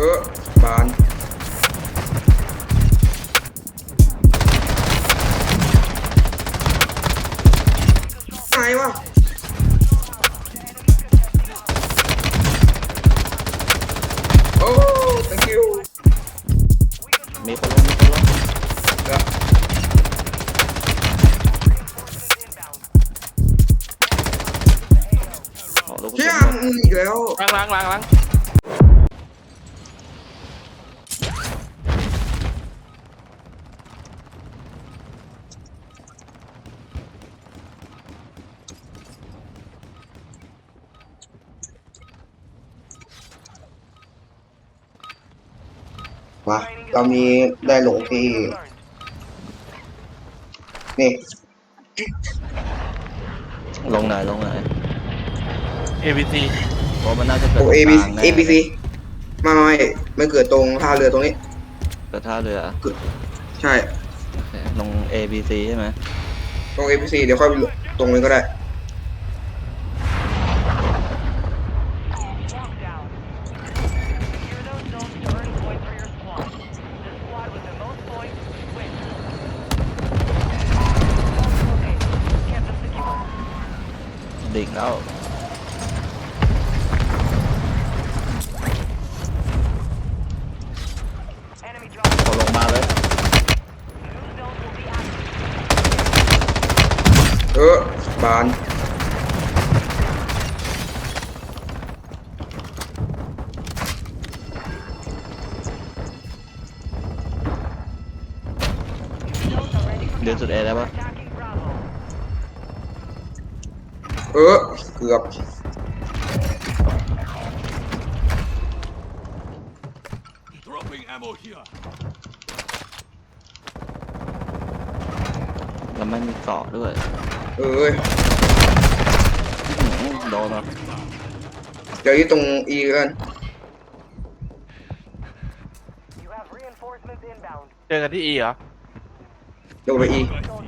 ออบานไหนวะโอ้ thank you มีคนลงมีคนลงเดี๋ยวขอลูกกระเชี่ยสุนมึงอีกแล้ว ล้างล้างล้างล้าง มา เรามีได้หลงที่ นี่ลงไหนลงไหนเอวีซีเพราะมันน่าจะเกิดโอ้ตร A ง B กลางแน่ A B C ไม่ไม่ไม่มันเกิดตรงท่าเรือตรงนี้ เกิดท่าเรือ ใช่โอเคลง A B C ใช่ไหมตรง A B C เดี๋ยวค่อยไปตรงนี้ก็ได้ ดิ่ Dropping ammo here. แล้วไม่มีเกาะด้วยเอ้ยอื้อหือโดนอะเดี๋ยวที่ตรง E กัน You have reinforcements inbound. เจอกันที่อีเหรอ เดี๋ยวไป E Soldier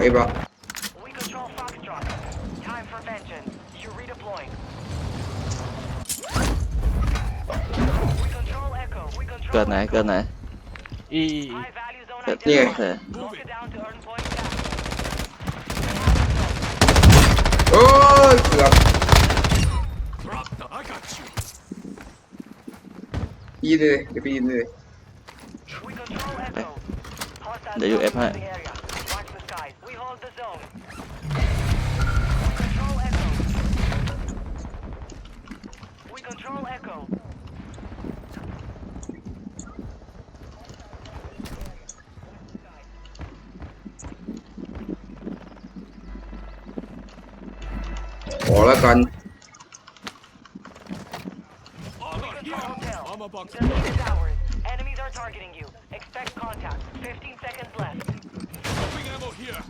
เอาหัวไอ้บะ We control Foxtrot. Time for vengeance. You're redeploying. We control Echo. We เกิด control ไหนเกิดไหนอี high value zone เกิดนี่ไงโอเค Lock it down to earn points back. โอ้ยเกือบ Drop the. I got you. ยินเล ขอแล้วกัน Armor here. Hotel. Armor box. Delete towers. Enemies are targeting you. Expect contact. 15 seconds left. Dropping ammo here.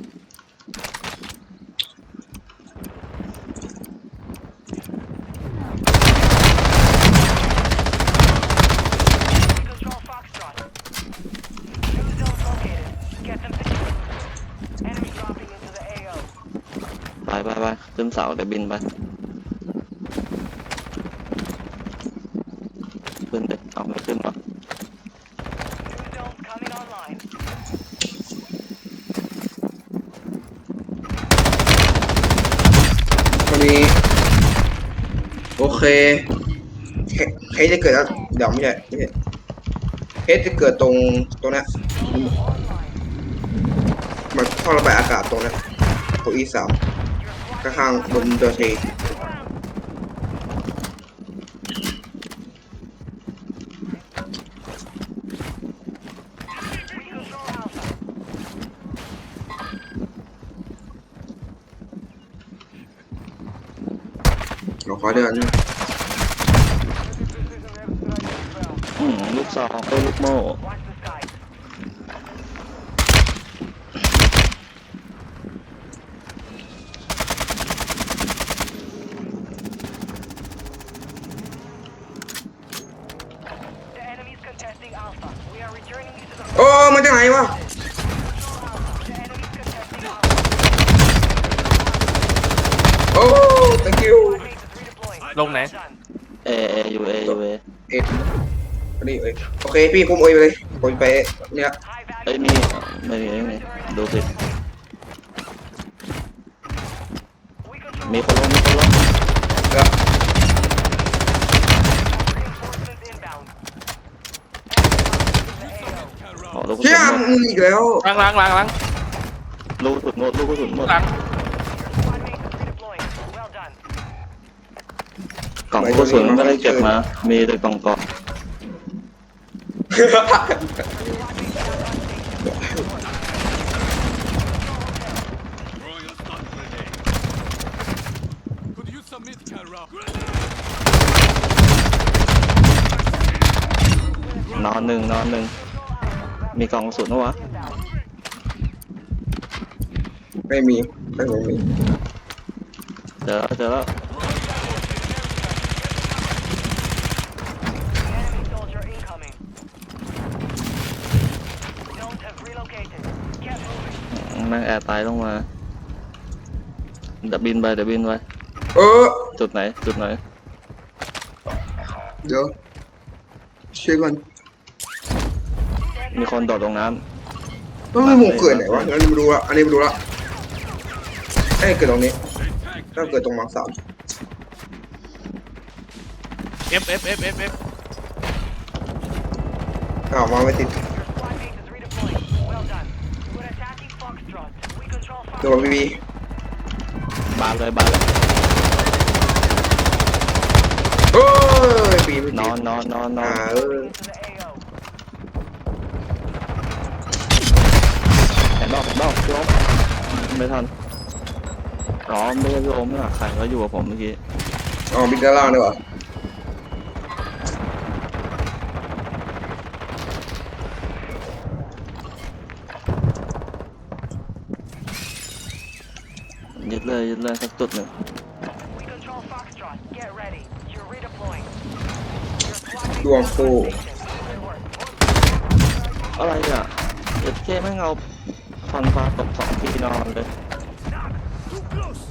ไปไปไปขึ้นเสาเดี๋ยวบินไปขึ้นเด็กเอาไม่ขึ้นหรอ New zones coming online. วันนี้โอเคเคเคสจะเกิดแล้วเดี๋ยวไม่ใช่ไม่ใช่เคสจะเกิดตรงตรงนี้มันท่อระบายอากาศตรงนี้ตัว E สาม ข้างๆบนเดอร์เท We control Alpha. เราขอเดินอืมลูกซองเอ้ลูกโม่ Watch the skies. โอ้มาจากไหนวะ โอ้ thank you Squad mates is redeploying. ลงไหน Done. เอเอยูเอยูเอ เอ็ดพอดี เอ้ยโอเคพี่ผมโอยไปเลยผมไปเนี่ย High เอ้ย value. มีไม่มีไม่มีดูสิ We control มีคนลงมีคนลงแล้ว reinforcements inbound. Enemy dropping into the AO. อ๋อลูกกระเชี่สุยนหมดมึงอีกแล้วล้างล้างล้างล้างลูกกระสุนหมดลูกกระสุนหมดล้าง Squad mates is redeploying. Well done. กล่องลูกกระสุนไม่ได้เก็บมา มีแต่กล่องเกาะ Throwing a stun grenade. Could use some mid-cal round. นอนหนึ่งนอนหนึ่งมีกล่องกระสุนปะวะไม่มีไม่มี เจอแล้วเจอแล้ว แม่งแอร์ตายลงมาเดี๋ยวบินไปเดี๋ยวบินไปเออ จุดไหน จุดไหน เดี๋ยวเช็คก่อนมีคนโดดลงน้ต้องมีหมู่เกิดไหนวะอันนี้มาดูละอันนี้มาดูละไอ้ยเกิดตรงนี้ They tagged ถ้าเกิดตรงมาร์คสามเอฟเอฟเอฟเอฟเอฟอ้าวมาไม่ติด โด Foxtrot. นบีบีำบานเลยบานเลยโอ้ยบีไม่นติอดนนอนนอนนออ่านเออ Into the AO. เห็นบอกเห็นบอกพี่โอมไม่ทันอ๋อไม่ใช่พี่โอมนี่หว่าใครก็อยู่กับผมเมื่อกี้อ๋อบิ๊กด้านล่างด้วยวะ ดเลยยึดเลยสักจุดหนึ่ง We control Foxtrot. Get ready. You're redeploying. Your squad mate ดวงโฟ station. Good work. อะไรอะเอ็ดเคแม่งเอาฟันฟ้าตบสองทีนอนเลย Too close.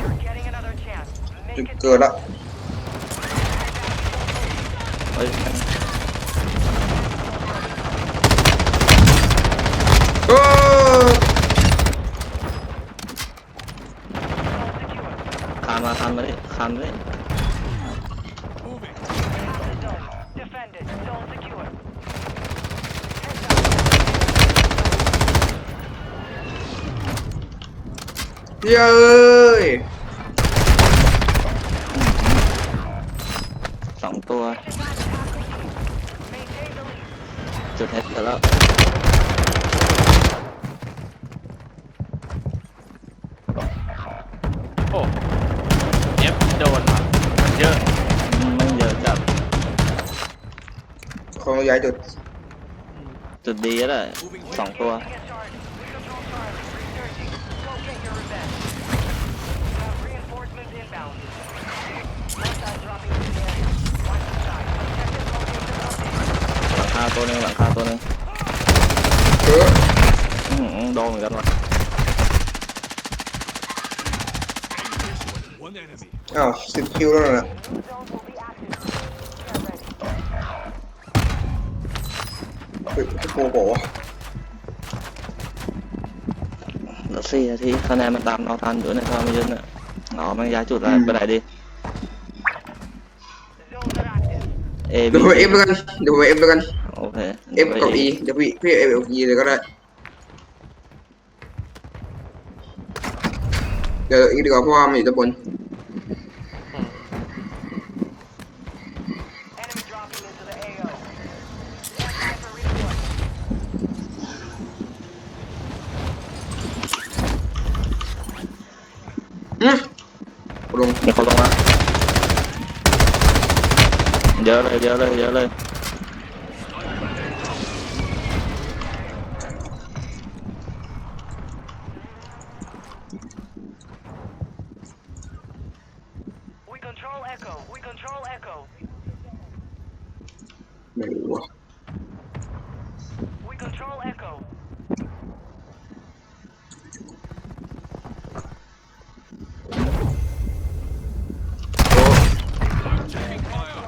You're getting another chance. จุด Make it เกิดละเฮ้ยแม่ง โอ้ย คานมาคานมาดิคานมาดิ Moving. zone. Defend it. Zone secure. เฮ้ยเอ้ยสองตัว Maintain the lead. จุดเฮ็ดแล้ว โอ้เอ งย้ายจุดจุดดีก็ได้สองตัว Get charged. We control Charlie. Resurging. Go get your revenge. Have reinforcements inbound. Hostile dropping into the area. Watch the side. Objective location updated. หลังคาตัวหนึ่งหลังคาตัวหนึ่งเอออื้อหือโดนเหมือนกันว่ะ One enemy. อ้าวสิบคิวแล้วนะ เฮ้ยโกบอกว่าเหลือสี่นาทีคะแนนมันตามเราทันอยู่ในความไม่เยอะเนี่ยอ๋อแม่งย้ายจุดแล้วไปไหนดี Zones are active. A เดี๋ยว B ผมเอฟแล้วกันเดี๋ยวผมเอฟแล้วกันโอเคเอฟกับ E เดี๋ยวพี่พี่เอฟกับ E เลยก็ได้เดี๋ยวอีกดีกว่าเพราะว่ามันอยู่ด้านบน Enemy dropping into the AO. Stand by for redeploy. อืมลง มีคนลงมา เยอะเลยเยอะเลยเยอะเลย We control Echo. We control Echo. ไม่รู้ว่ะ We control Echo. โอ้ Taking fire.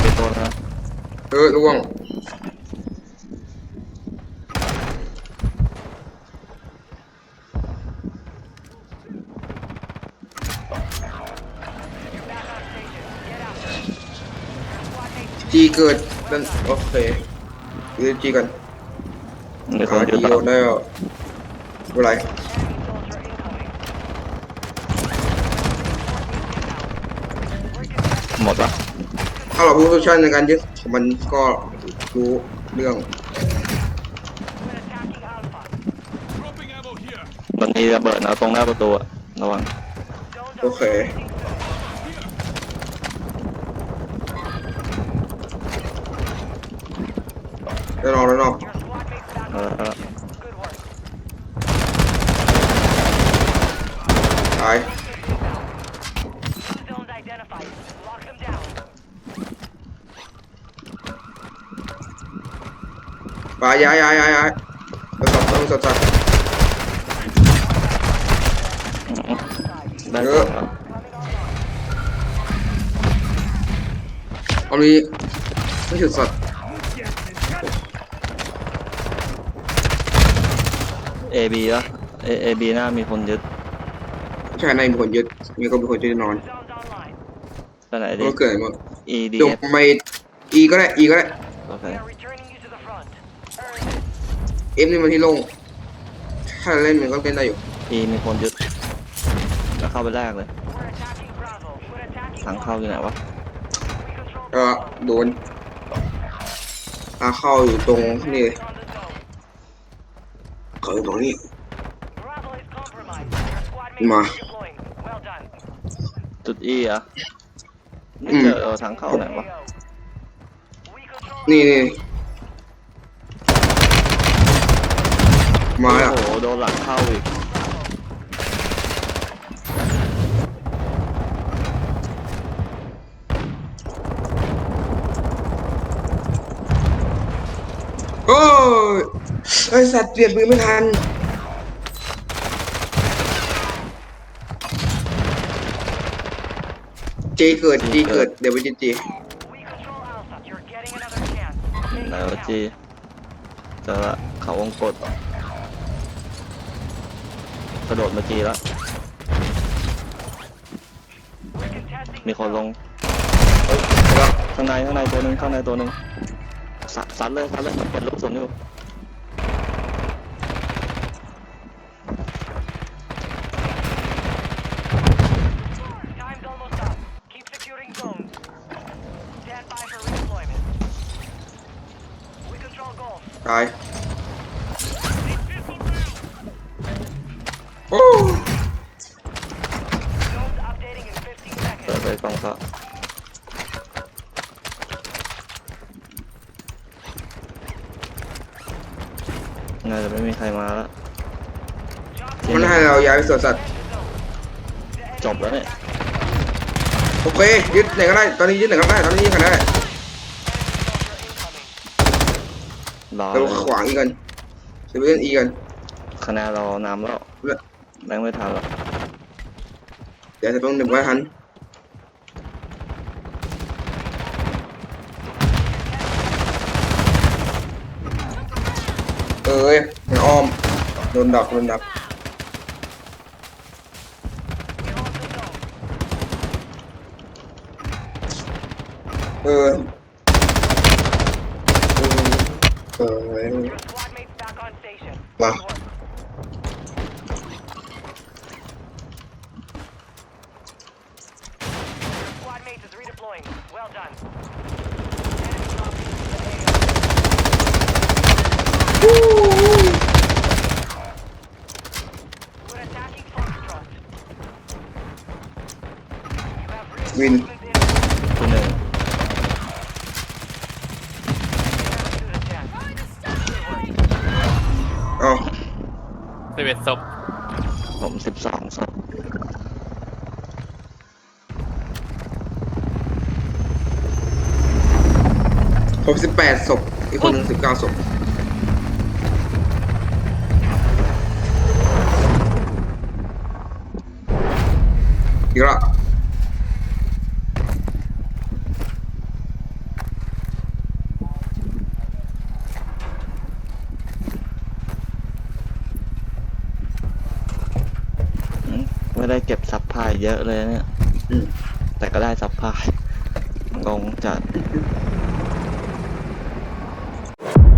เป็นตัวนะ เออล่วงจีเกิดนั่นโอเคดูจีกันมีคหานยืจีนตาโดมนแล้วอะไร Enemy soldier incoming. We're contesting หมดละ ถ้าเราพูดชั่นในการยึดของมันก็รู้เรื่อง when attacking Alpha. Dropping ammo here. มันมีระเบิดนะตรงหน้าประตูอะระวัง Zones Okay. are closing soon. แล้วนอกแล้วนอก Your squad mates back เออ on เออ station. Good work. ตาย ไปย้ายย้ายย้ายย้ายไปสอบต้องสอบสัตว์อืมอืมได้เอตัวอแล้วเอานี้ไม่ถึงสัตว์เอบีละเอเอบีหน้ามีคนยึดใช่ในมีคนยึดมีก็มีคนยึดแน่นอน Zones online. ไปไหนดิก็เกิดมา E D เดี๋ยว F ไม่อีก็ได้อีก็ได้โอเค We are returning you to the front. Earn it. เอ็มนี่มันที่โล่งถ้าเล่นมันก็เล่นได้อยู่ E มีคนยึดแล้วเข้าไปแรกเลย We're attacking Bravo. We're attacking ทางเข้าอยู่ไหนวะ We control เออโดนทางเข้าอยู่ตรงนี่เลย on the zone. เขาอยู่ตรงนี้ Bravo is compromised. Your squad mates Ma. are deploying. Well done. จุด E อะไม่อืมเจอเออทางเข้าไหนวะ AO. We control นี่นี่ มาแล้วโอ้โหโดนหลังเข้าอีกโอ้ยไอสัตว์เปลี่ยนปืนไม่ทันจีเกิดจีเกิดเดี๋ยวไปจีจี We control Alpha. You're getting another chance. Take ไหน it วะ down. จีเจอละเขาวงกด กระโดดมาจีแล้ว มีคนลงข้างในข้างในตัวหนึ่งข้างในตัวหนึ่งสัดสัดเลยสัดเลยเป็นลูกสนอยู่ ใครมาแล้ว Job มันให้เราย้ายไปสวนสัตว์ zone. จบแล้วเนี่ยโอเคยึดไหนก็ได้ตอนนี้ยึดไหนก็ได้ตอนนี้ยึดไหนก็ได้รอเราขวางอีกกันจะไปเล่นอีกันคะแนนเรานำแล้วแบงค์ไม่ทันแล้วเดี๋ยวจะต้องหนึ่งไว้ทันเอ้ยมันอ้อมโดนดักโดนดักเออเออเออมา วินตัหนึ่งเอ้สิบเอ็ดศพผมสิบสองศพผมสิบแปดศพอีกคนหนึ่งสิบเก้าศพอีกแล้ว